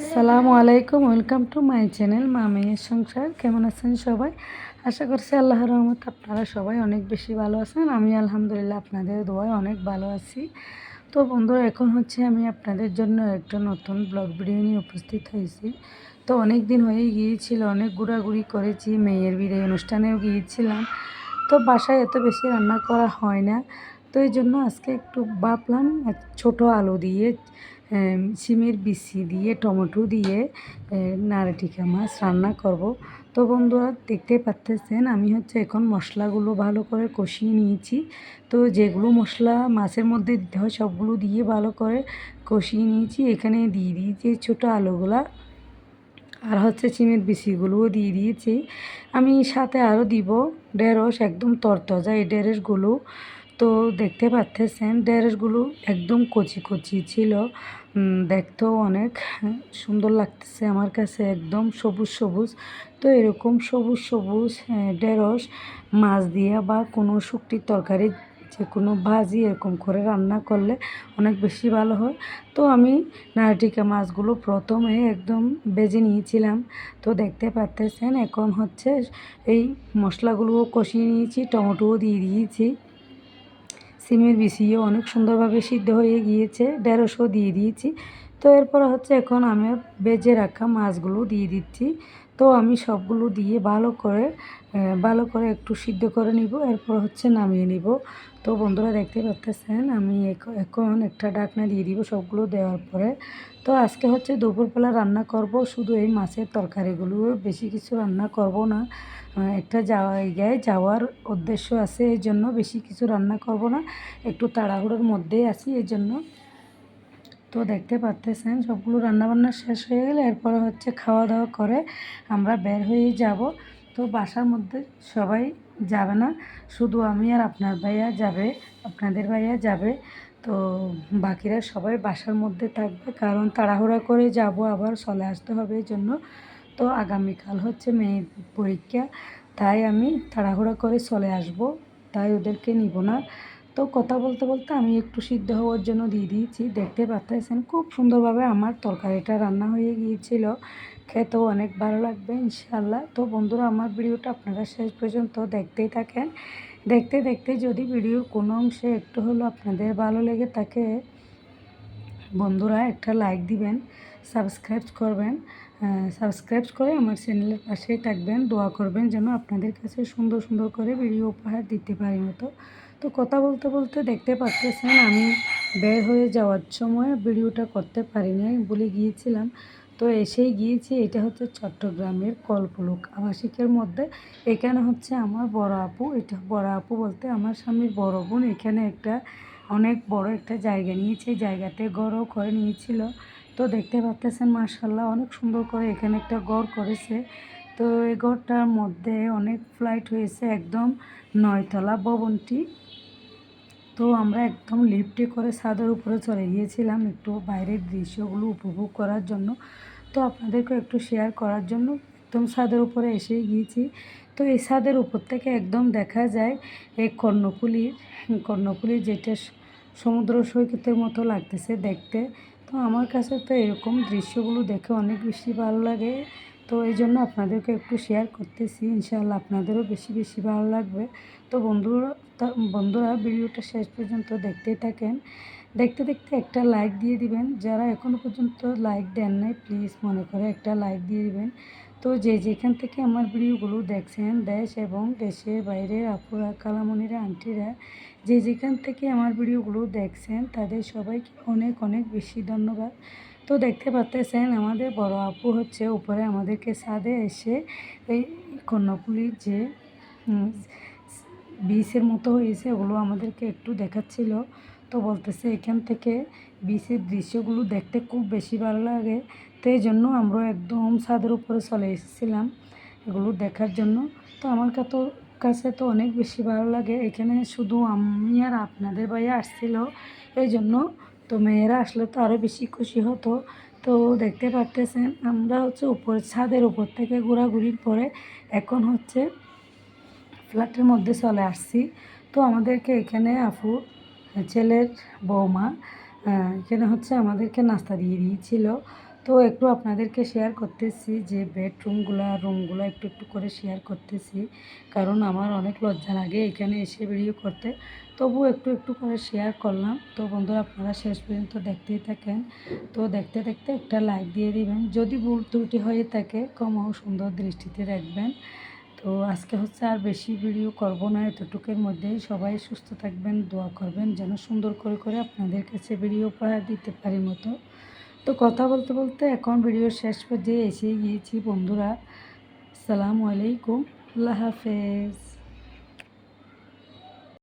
আসসালামু আলাইকুম welcome to my channel মা মেয়ের সংসার। কেমন আছেন সবাই? আশা করছি আল্লাহ রহমত আপনারা সবাই অনেক বেশি ভালো আছেন। আমি আলহামদুলিল্লাহ আপনাদের দোয়ায় অনেক ভালো আছি। তো বন্ধুরা, এখন হচ্ছে আমি আপনাদের জন্য একটা নতুন ব্লগ ভিডিও নিয়ে উপস্থিত হয়েছি। তো অনেক দিন হয়ে গিয়েছিল, অনেক ঘোরাঘুরি করেছি, মেয়ের বিদায় অনুষ্ঠানেও গিয়েছিলাম। তো বাসায় এত বেশি রান্না করা হয় না। তো এই জন্য আজকে একটু ভাবলাম ছোট আলু দিয়ে সিমের বিচি দিয়ে, টমেটো দিয়ে নাড়াটিকা মাছ রান্না করব। তো বন্ধুরা, দেখতে পাচ্তেছেন, আমি হচ্ছে এখন মশলাগুলো ভালো করে কষিয়ে নিয়েছি। তো যেগুলো মশলা মাছের মধ্যে দিতে হয়, সবগুলো দিয়ে ভালো করে কষিয়ে নিয়েছি। এখানে দিয়ে দিয়েছি ছোটো আলুগুলা আর হচ্ছে চিমের বিচিগুলোও দিয়ে দিয়েছি। আমি সাথে আরও দিব ঢেঁড়স, একদম তরতজা এই ঢেঁড়সগুলো। তো দেখতে পাচ্ছেন ঢেঁড়সগুলো একদম কচি কচি ছিল। দেখতেও অনেক সুন্দর লাগতেছে আমার কাছে, একদম সবুজ সবুজ। তো এরকম সবুজ সবুজ ঢেঁড়স, মাছ দিয়ে বা কোনো শুকটির তরকারি, যে কোনো ভাজি এরকম করে রান্না করলে অনেক বেশি ভালো হয়। তো আমি নারটিকা মাছগুলো প্রথমে একদম বেজে নিয়েছিলাম। তো দেখতে পাচ্তেছেন এখন হচ্ছে এই মশলাগুলোও কষিয়ে নিয়েছি, টমেটোও দিয়ে দিয়েছি। সিমের বিছিয়ে অনেক সুন্দরভাবে সিদ্ধ হয়ে গিয়েছে দেড়শো দিয়ে দিয়েছি। তো এরপর হচ্ছে এখন আমি বেজে রাখা মাছগুলো দিয়ে দিচ্ছি। তো আমি সবগুলো দিয়ে ভালো করে ভালো করে একটু সিদ্ধ করে নিব, এরপর হচ্ছে নামিয়ে নিব। তো বন্ধুরা দেখতে পাচ্ছেন আমি এখ- এখন একটা ডাকনা দিয়ে দিব সবগুলো দেওয়ার পরে। তো আজকে হচ্ছে দুপুরবেলা রান্না করব, শুধু এই মাছের তরকারিগুলো, বেশি কিছু রান্না করব না। একটা জায়গায় যাওয়ার উদ্দেশ্য আছে এই জন্য বেশি কিছু রান্না করব না। একটু তাড়াহুড়োর মধ্যেই আছি এই জন্য তো দেখতে পাচ্তেছেন, সবগুলো রান্নাবান্না শেষ হয়ে গেলে এরপরে হচ্ছে খাওয়া দাওয়া করে আমরা বের হয়ে যাব। তো বাসার মধ্যে সবাই যাবে না, শুধু আমি আর আপনার ভাইয়া যাবে, আপনাদের ভাইয়া যাবে। তো বাকিরা সবাই বাসার মধ্যে থাকবে, কারণ তাড়াহুড়া করে যাব আবার চলে আসতে হবে এই জন্য। তো আগামীকাল হচ্ছে মেয়ের পরীক্ষা, তাই আমি তাড়াহুড়া করে চলে আসব, তাই ওদেরকে নিব না। তো কথা বলতে বলতে আমি একটু সিদ্ধ হওয়ার জন্য দিয়ে দিয়েছি। দেখতে পাচ্ছেন খুব সুন্দরভাবে আমার তরকারিটা রান্না হয়ে গিয়েছিল। খেতেও অনেক ভালো লাগবে ইনশাল্লাহ তো বন্ধুরা, আমার ভিডিওটা আপনারা শেষ পর্যন্ত দেখতেই থাকেন। দেখতে দেখতে যদি ভিডিওর কোনো অংশে একটু হলেও আপনাদের ভালো লেগে থাকে, বন্ধুরা একটা লাইক দিবেন, সাবস্ক্রাইব করবেন সাবস্ক্রাইব করে আমার চ্যানেলের পাশেই থাকবেন। দোয়া করবেন যেন আপনাদের কাছে সুন্দর সুন্দর করে ভিডিও উপহার দিতে পারি মতো। তো কথা বলতে বলতে দেখতে পাচ্ছেন, আমি বের হয়ে যাওয়ার সময় ভিডিওটা করতে পারিনি বলে গিয়েছিলাম। তো এসেই গিয়েছি, এটা হচ্ছে চট্টগ্রামের কল্পলুক আবাসিকের মধ্যে। এখানে হচ্ছে আমার বড় আপু, এটা বড় আপু বলতে আমার স্বামীর বড় বোন। এখানে একটা অনেক বড় একটা জায়গা নিয়েছে জায়গাতে গড়ও করে নিয়েছিল। তো দেখতে পাচ্ছেন মার্শাল্লাহ অনেক সুন্দর করে এখানে একটা গড় করেছে। তো এই ঘরটার মধ্যে অনেক ফ্লাইট হয়েছে, একদম নয়তলা ভবনটি। তো আমরা একদম লিফটে করে ছাদের উপরে চলে গিয়েছিলাম একটু বাইরের দৃশ্যগুলো উপভোগ করার জন্য। তো আপনাদেরকে একটু শেয়ার করার জন্য একদম ছাদের উপরে এসে গিয়েছি। তো এই ছাদের উপর থেকে একদম দেখা যায় এই কর্ণফুলির কর্ণফুলির যেটা সমুদ্র সৈকতের মতো লাগতেছে দেখতে। তো আমার কাছে তো এরকম দৃশ্যগুলো দেখে অনেক বেশি ভালো লাগে। তো এই জন্য আপনাদেরকে একটু শেয়ার করতেছি। ইনশাআল্লাহ আপনাদেরও বেশি বেশি ভালো লাগবে। তো বন্ধুরা বন্ধুরা ভিডিওটা শেষ পর্যন্ত দেখতেই থাকেন। দেখতে দেখতে একটা লাইক দিয়ে দিবেন। যারা এখনও পর্যন্ত লাইক দেন নাই প্লিজ মনে করে একটা লাইক দিয়ে দিবেন। তো যে যেখান থেকে আমার ভিডিওগুলো দেখছেন, দেশ এবং দেশের বাইরের আপুরা কালামনিরা আন্টিরা, যে যেখান থেকে আমার ভিডিওগুলো দেখছেন, তাদের সবাইকে অনেক অনেক বেশি ধন্যবাদ। তো দেখতে পাচ্ছেন আমাদের বড় আপু হচ্ছে উপরে আমাদেরকে ছাদে এসে এই কর্ণফুলির যে বিষের মতো হয়েছে, ওগুলো আমাদেরকে একটু দেখাচ্ছিল। তো বলতেছে এখান থেকে বিচের দৃশ্যগুলো দেখতে খুব বেশি ভালো লাগে। তো এই জন্য আমরা একদম ছাদের উপরে চলে এসেছিলাম এগুলো দেখার জন্য। তো আমার কাতো, কাছে তো অনেক বেশি ভালো লাগে। এখানে শুধু আমি আর আপনাদের ভাইয়া আসছিল। এই জন্য তো মেয়েরা আসলে তো আরও বেশি খুশি হতো। তো দেখতে পারতেছেন, আমরা হচ্ছে উপর, ছাদের উপর থেকে ঘোরাঘুরির পরে এখন হচ্ছে ফ্ল্যাটের মধ্যে চলে আসছি। তো আমাদেরকে এখানে আফু ছেলের বৌমা এখানে হচ্ছে আমাদেরকে নাস্তা দিয়ে দিয়েছিল। তো একটু আপনাদেরকে শেয়ার করতেছি যে বেডরুমগুলো রুমগুলো একটু একটু করে শেয়ার করতেছি। কারণ আমার অনেক লজ্জা লাগে এখানে এসে ভিডিও করতে। তবু একটু একটু করে শেয়ার করলাম। তো বন্ধুরা, আপনারা শেষ পর্যন্ত দেখতেই থাকেন। তো দেখতে দেখতে একটা লাইক দিয়ে দিবেন। যদি ভুল ত্রুটি হয়ে থাকে কমাও সুন্দর দৃষ্টিতে দেখবেন। তো আজকে হচ্ছে আর বেশি ভিডিও করব না। এতটুকুর মধ্যেই সবাই সুস্থ থাকবেন, দোয়া করবেন, যেন সুন্দর করে করে আপনাদের কাছে ভিডিও উপহার দিতে পারি মতো। তো কথা বলতে বলতে এখন ভিডিওর শেষ পর্যায়ে এসে গিয়েছি বন্ধুরা। সালামু আলাইকুম। আল্লাহ হাফেজ।